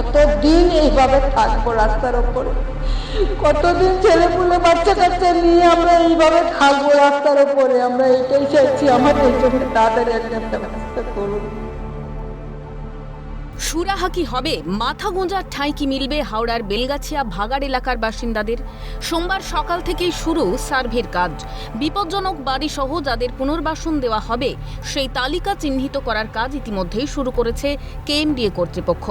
কতদিন এইভাবে থাকব রাস্তার ওপরে কতদিন ছেলে পুলে বাচ্চা কাচ্চা নিয়ে আমরা এইভাবে থাকব রাস্তার ওপরে আমরা এটাই চাইছি আমাদের জন্য তাড়াতাড়ি একটা একটা ব্যবস্থা করুন। সুরাহা কি হবে, মাথা গোঁজার ঠাঁই কি মিলবে হাওড়ার বেলগাছিয়া ভাগাড় এলাকার বাসিন্দাদের। সোমবার সকাল থেকেই শুরু সার্ভের কাজ। বিপজ্জনক বাড়িসহ যাদের পুনর্বাসন দেওয়া হবে, সেই তালিকা চিহ্নিত করার কাজ ইতিমধ্যেই শুরু করেছে কেএমডিএ কর্তৃপক্ষ।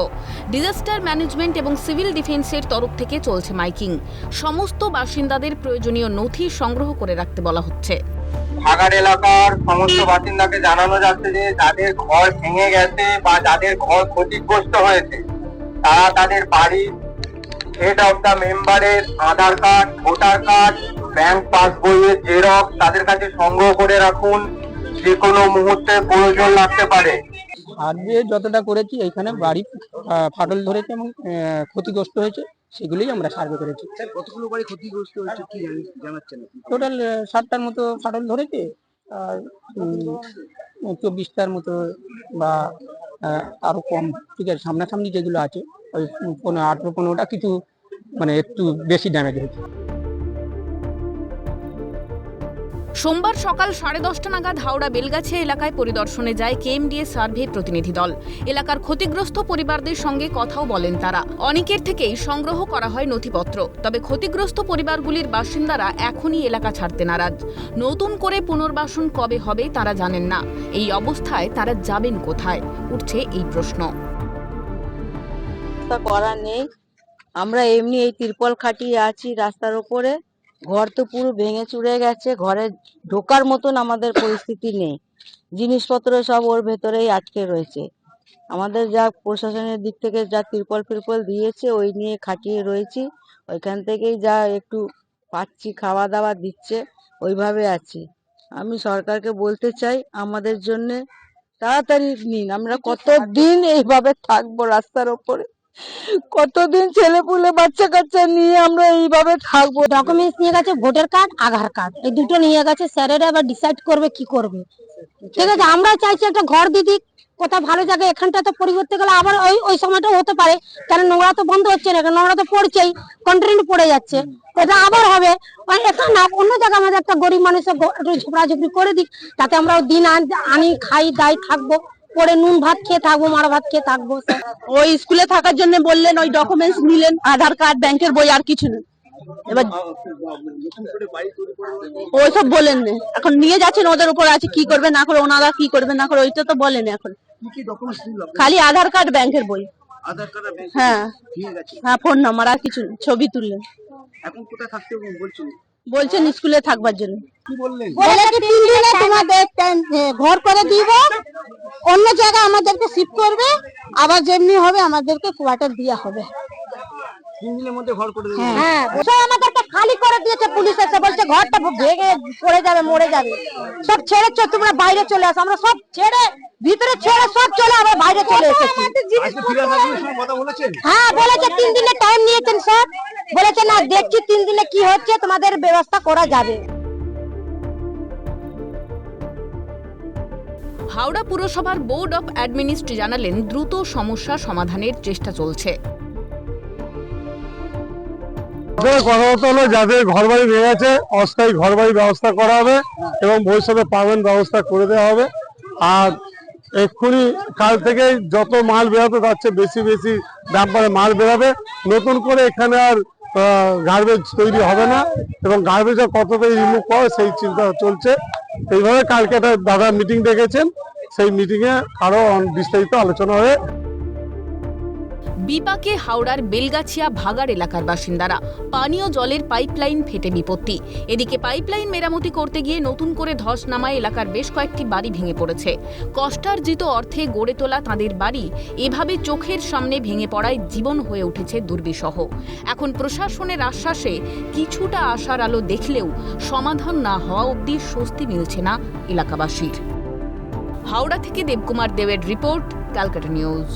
ডিজাস্টার ম্যানেজমেন্ট এবং সিভিল ডিফেন্সের তরফ থেকে চলছে মাইকিং। সমস্ত বাসিন্দাদের প্রয়োজনীয় নথি সংগ্রহ করে রাখতে বলা হচ্ছে। ভাগাড় এলাকার সমস্ত বাসিন্দাকে জানানো যাচ্ছে যে যাদের ঘর ভেঙে গেছে বা যাদের ঘর ক্ষতিগ্রস্ত হয়েছে। তারা তাদের বাড়ি হেড অফ দ্য মেম্বারের Aadhaar card voter card bank পাসবইয়ের জেরক্স তাদের কাছে সংগ্রহ করে রাখুন। যে কোনো মুহূর্তে প্রয়োজন লাগতে পারে। আগে যতটা করেছি, এখানে বাড়ি ফাটল ধরেছে এবং ক্ষতিগ্রস্ত হয়েছে। সেগুলোই আমরা সার্ভে করেছি। কতগুলো বাড়ি ক্ষতিগ্রস্ত হয়েছে কি জানাচ্ছেন টোটাল ষাটটার মতো ফাটল ধরেছে আর চব্বিশটার মতো বা আরও কম ঠিক আছে সামনাসামনি যেগুলো আছে ওই পনেরো আঠেরো পনেরোটা কিছু মানে একটু বেশি ড্যামেজ হয়েছে। সোমবার সকাল সাড়ে দশটা নাগাদ হাওড়া বেলগাছিয়া এলাকায় পরিদর্শনে যায় কেএমডিএ সার্ভে প্রতিনিধি দল। এলাকার ক্ষতিগ্রস্ত পরিবারদের সঙ্গে কথাও বলেন তারা। অনেকের থেকেই সংগ্রহ করা হয় নথিপত্র, তবে ক্ষতিগ্রস্ত পরিবারগুলির বাসিন্দারা এখনই এলাকা ছাড়তে নারাজ। নতুন করে পুনর্বাসন কবে হবে তারা জানেন না। এই অবস্থায় তারা যাবেন কোথায়? উঠছে এই প্রশ্ন। করা নেই। আমরা এমনি এই তিরপল খাটিয়ে আছি রাস্তার উপরে ঘর তো পুরো ভেঙে চুরে গেছে, ঘরে ঢোকার মতন আমাদের পরিস্থিতি নেই। জিনিসপত্র সব ওর ভেতরেই আটকে রয়েছে। আমাদের যা প্রশাসনের দিক থেকে যা তিরপল ফিরপল দিয়েছে, ওই নিয়ে খাটিয়ে রয়েছি। ওইখান থেকেই যা একটু পাচ্ছি, খাওয়া দাওয়া দিচ্ছে, ওইভাবে আছি। আমি সরকারকে বলতে চাই, আমাদের জন্যে তাড়াতাড়ি নিন। আমরা কতদিন এইভাবে থাকব রাস্তার ওপরে? কতদিন ছেলে পুলে বাচ্চা কাচ্চা নিয়ে আমরা এইভাবে থাকব? ডকুমেন্টস নিয়ে গেছে ভোটার কার্ড আধার কার্ড এই দুটো নিয়ে গেছে স্যারেরা এবার ডিসাইড করবে কি করবে। ঠিক আছে, আমরা চাইছি একটা ঘর দিদি, কোথাও ভালো জায়গায় এখানটা তো পরিবর্তে গেলে আবার ওই ওই সময়টা হতে পারে। কারণ নোংরা তো বন্ধ হচ্ছে না নোংরা তো পড়ছেই কন্টিনিউ পড়ে যাচ্ছে। এটা আবার হবে। এটা না, অন্য জায়গায় আমাদের একটা গরিব মানুষের একটু ঝোপড়াঝুপড়ি করে দিক, তাতে আমরা দিন আন- আনি, খাই, দাই, থাকব। পরে নুন ভাত খেয়ে থাকব, মার ভাত খেয়ে থাকব। ওই স্কুলে থাকার জন্য বললেন, ওই ডকুমেন্টস নিলেন, আধার কার্ড, ব্যাংকের বই, আর কিছু নেই। এবার ওইসব বলেন না। এখন নিয়ে যাচ্ছেন, ওদের উপর আছে, কি করবে, না করে, ওনারা কি করবে, না করে, ওইটা তো বলেন এখন। খালি আধার কার্ড, ব্যাংকের বই। হ্যাঁ। হ্যাঁ ফোন নাম্বার, আর কিছু ছবি তুললেন। এখন কোথায় থাকতে বলছেন? বলছেন স্কুলে থাকবার জন্য। কি বললেন? বলেছে তিন দিনে তোমাদের ঘর করে দিব? অন্য জায়গায় আমাদেরকে শিফট করবে আবার যেমনি হবে আমাদেরকে কোয়ার্টার দেওয়া হবে। তিন দিনের মধ্যে ঘর করে দেবেন হ্যাঁ সব আমাদেরকে খালি করে দিয়েছে পুলিশ এসে বলছে ঘরটা ভেঙে পড়ে যাবে মরে যাবে। সব ছেড়ে তোমরা বাইরে চলে আসো আমরা সব ছেড়ে ভিতরে ছেড়ে সব চলে আবার বাইরে চলে এসেছি। আজকে ফিরাজ হাকিমের সঙ্গে কথা বলেছেন? হ্যাঁ বলেছে তিন দিনের টাইম নিয়েছেন সব বলেছে না দেখছি তিন দিনে কি হচ্ছে তোমাদের ব্যবস্থা করা যাবে। হাওড়া পুরসভার বোর্ড অফ অ্যাডমিনিস্ট্র জানালেন দ্রুত সমস্যা সমাধানের চেষ্টা চলছে। কথা যাদের ঘর বাড়ি ভেঙে গেছে, অস্থায়ী ঘর বাড়ির ব্যবস্থা করা হবে এবং ভবিষ্যতে পাবেন ব্যবস্থা করে দেওয়া হবে। আর এক্ষুনি কাল থেকে যত মাল বেরোতে যাচ্ছে বেশি বেশি ডাম্পারে মাল বেরোবে। নতুন করে এখানে আর গার্বেজ তৈরি হবে না এবং গার্বেজ কত তাই রিমুভ করে সেই চিন্তা চলছে। এইভাবে কালকে একটা দাদা মিটিং ডেকেছেন সেই মিটিংয়ে আরও অন- বিস্তারিত আলোচনা হয়ে বিপাকে হাওড়ার বেলগাছিয়া ভাগাড় এলাকার বাসিন্দারা। পানীয় জলের পাইপলাইন ফেটে বিপত্তি। এদিকে পাইপলাইন মেরামতি করতে গিয়ে নতুন করে ধস নামায় এলাকার বেশ কয়েকটি বাড়ি ভেঙে পড়েছে। কষ্টার্জিত অর্থে গড়ে তোলা তাদের বাড়ি এভাবে চোখের সামনে ভেঙে পড়ায় জীবন হয়ে উঠেছে দুর্বিষহ। এখন প্রশাসনের আশ্বাসে কিছুটা আশার আলো দেখলেও সমাধান না হওয়া অবধি স্বস্তি মিলছে না এলাকাবাসীর। হাওড়া থেকে দেবকুমার দেবের রিপোর্ট, ক্যালকাটা নিউজ।